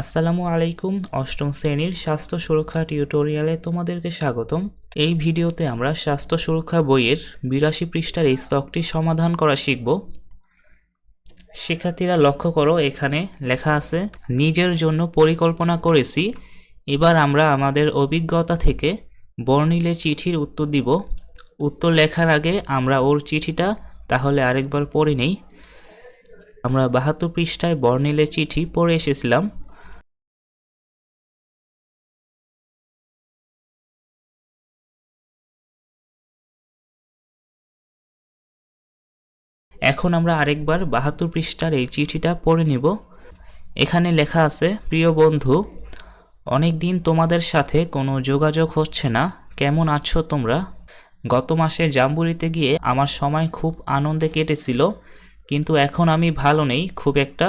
আসসালামু আলাইকুম, অষ্টম শ্রেণির স্বাস্থ্য সুরক্ষা টিউটোরিয়ালে তোমাদেরকে স্বাগতম। এই ভিডিওতে আমরা স্বাস্থ্য সুরক্ষা বইয়ের বিরাশি পৃষ্ঠার এই স্টকটি সমাধান করা শিখব। শিক্ষার্থীরা লক্ষ্য করো, এখানে লেখা আছে, নিজের জন্য পরিকল্পনা করেছি। এবার আমরা আমাদের অভিজ্ঞতা থেকে বর্ণিলে চিঠির উত্তর দিব। উত্তর লেখার আগে আমরা ওর চিঠিটা তাহলে আরেকবার পড়ে নেই। আমরা বাহাত্তর পৃষ্ঠায় বর্ণিলে চিঠি পড়ে এসেছিলাম। এখন আমরা আরেকবার বাহাত্তর পৃষ্ঠার এই চিঠিটা পড়ে নিব। এখানে লেখা আছে, প্রিয় বন্ধু, অনেক দিন তোমাদের সাথে কোনো যোগাযোগ হচ্ছে না। কেমন আছো তোমরা? গত মাসে জাম্বুরিতে গিয়ে আমার সময় খুব আনন্দে কেটেছিল, কিন্তু এখন আমি ভালো নেই খুব একটা।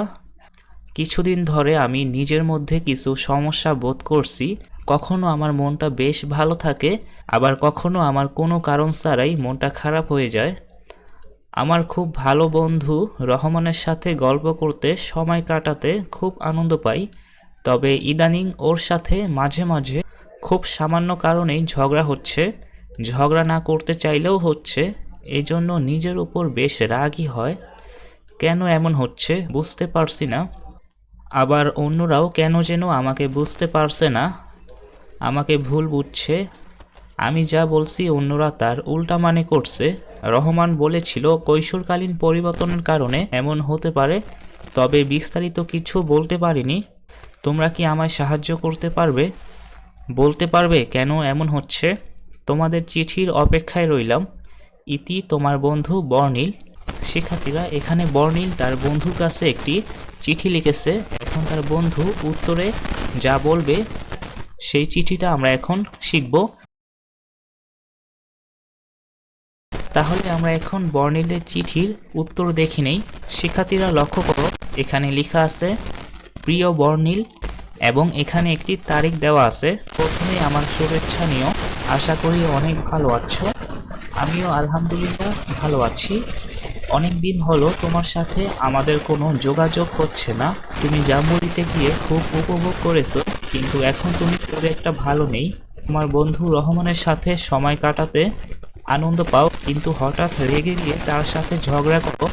কিছুদিন ধরে আমি নিজের মধ্যে কিছু সমস্যা বোধ করছি। কখনো আমার মনটা বেশ ভালো থাকে, আবার কখনো আমার কোনো কারণ ছাড়াই মনটা খারাপ হয়ে যায়। আমার খুব ভালো বন্ধু রহমানের সাথে গল্প করতে সময় কাটাতে খুব আনন্দ পাই, তবে ইদানিং ওর সাথে মাঝে মাঝে খুব সামান্য কারণেই ঝগড়া হচ্ছে। ঝগড়া না করতে চাইলেও হচ্ছে এই জন্য নিজের উপর বেশ রাগই হয়। কেন এমন হচ্ছে বুঝতে পারছি না। আবার অন্যরাও কেন যেন আমাকে বুঝতে পারছে না। আমাকে ভুল বুঝছে আমি যা বলছি অন্যরা তার উল্টা মানে করছে। রহমান বলেছিল, কৈশোরকালীন পরিবর্তনের কারণে এমন হতে পারে, তবে বিস্তারিত কিছু বলতে পারিনি। তোমরা কি আমায় সাহায্য করতে পারবে? বলতে পারবে? কেন এমন হচ্ছে? তোমাদের চিঠির অপেক্ষায় রইলাম। ইতি তোমার বন্ধু বর্ণিল। শিক্ষার্থীরা, এখানে বর্ণিল তার বন্ধুর কাছে একটি চিঠি লিখেছে। এখন তার বন্ধু উত্তরে যা বলবে, সেই চিঠিটা আমরা এখন শিখব। তাহলে আমরা এখন বর্ণিলের চিঠির উত্তর দেখি নেই। শিক্ষার্থীরা লক্ষ্য করো, এখানে লেখা আছে, প্রিয় বর্ণিল, এবং এখানে একটি তারিখ দেওয়া আছে। প্রথমে আমার শুভেচ্ছা নিও। আশা করি অনেক ভালো আছো। আমিও আলহামদুলিল্লাহ ভালো আছি। অনেক দিন হলো তোমার সাথে আমাদের কোনো যোগাযোগ হচ্ছে না। তুমি জাম্বুরিতে গিয়ে খুব উপভোগ করেছ, কিন্তু এখন তুমি খুব একটা ভালো নেই। তোমার বন্ধু রহমানের সাথে সময় কাটাতে আনন্দ পাও, কিন্তু হঠাৎ রেগে গিয়ে তার সাথে ঝগড়া করো।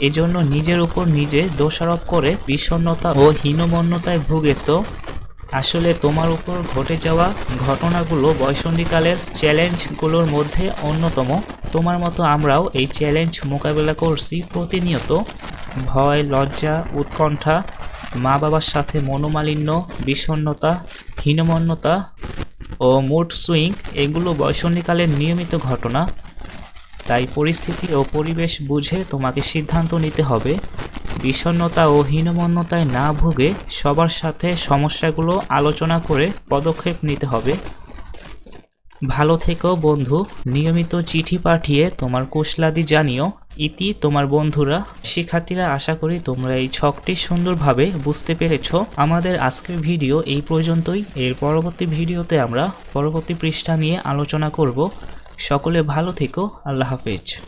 এজন্য নিজের উপর নিজে দোষারোপ করে বিষণ্ণতা ও হীনমন্যতায় ভুগেছো। আসলে তোমার উপর ঘটে যাওয়া ঘটনাগুলো বয়সন্ধিকালের চ্যালেঞ্জগুলোর মধ্যে অন্যতম। তোমার মতো আমরাও এই চ্যালেঞ্জ মোকাবেলা করছি প্রতিনিয়ত। ভয়, লজ্জা, উৎকণ্ঠা মা বাবার সাথে মনোমালিন্য, বিষণ্ণতা, হীনমন্যতা ও মুড সুইং এগুলো বয়সন্ধিকালের নিয়মিত ঘটনা। তাই পরিস্থিতি ও পরিবেশ বুঝে তোমাকে সিদ্ধান্ত নিতে হবে। বিষণ্নতা ও হীনমন্যতায় না ভুগে সবার সাথে সমস্যাগুলো আলোচনা করে পদক্ষেপ নিতে হবে। ভালো থেকো বন্ধু। নিয়মিত চিঠি পাঠিয়ে তোমার কুশলাদি জানিও। ইতি তোমার বন্ধুরা। শিক্ষার্থীরা, আশা করি তোমরা এই ছকটি সুন্দরভাবে বুঝতে পেরেছ। আমাদের আজকের ভিডিও এই পর্যন্তই। এর পরবর্তী ভিডিওতে আমরা পরবর্তী পৃষ্ঠা নিয়ে আলোচনা করব। সকলে ভালো থেকো। আল্লাহ হাফেজ।